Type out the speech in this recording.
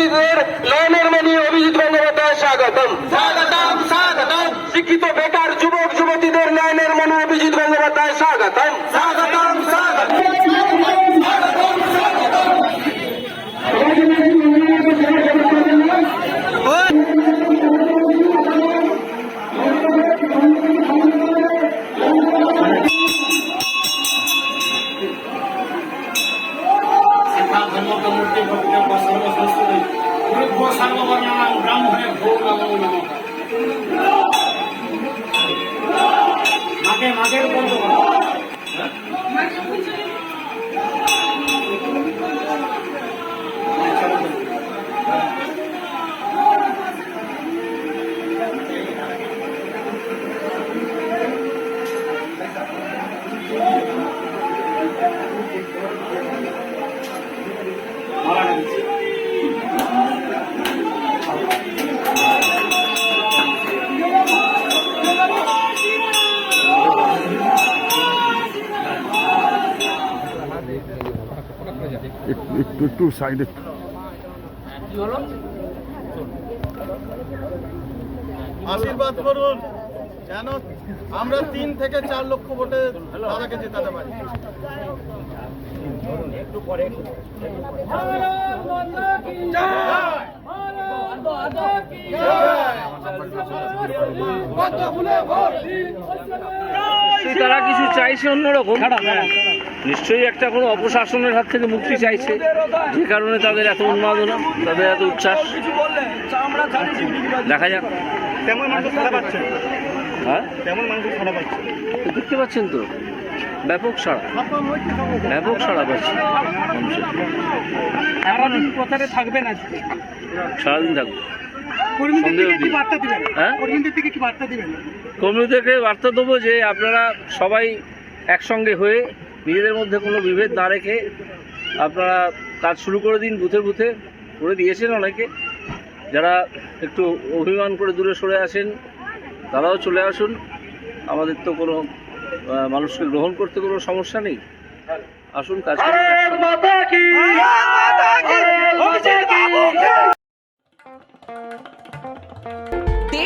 যুবতীদের নয়নের মণি অভিজিৎ বন্দ্যোপাধ্যায় স্বাগতম। স্বাগতম স্বাগতম। শিক্ষিত বেকার যুবক সর্ববর্ণানাম ব্রাহ্মণে ভো নমো নমঃ মাকে মাকে বন্ধ একটু একটু সাইডে আশীর্বাদ করুন। যেন আমরা তিন থেকে চার লক্ষ ভোটে দাদাকে জেতাতে পারি। তারা কিছু চাইছে অন্যরকম। নিশ্চয়ই একটা কোনো অপশাসনের হাত থেকে মুক্তি চাইছে। যে কারণে তাদের এত উন্মাদনা তাদের এত উচ্ছ্বাস। দেখা যাক। তেমন মানুষ হ্যাঁ? তেমন মানুষ তো দেখতে পাচ্ছেন তো? ব্যাপক সাড়া। ব্যাপক সাড়া পাচ্ছে। সারাদিন প্রচারে থাকবেন আজকে। সারাদিন থাকবে। হ্যাঁ? কর্মীদেরকে বার্তা দেবো যে আপনারা সবাই একসঙ্গে হয়ে নিজেদের মধ্যে কোনো বিভেদ না রেখে আপনারা কাজ শুরু করে দিন বুথে বুথে করে দিয়েছেন অনেকে। যারা একটু অভিমান করে দূরে সরে আসেন তারাও চলে আসুন। আমাদের তো কোনো মানুষকে গ্রহণ করতে কোনো সমস্যা নেই। আসুন কাজ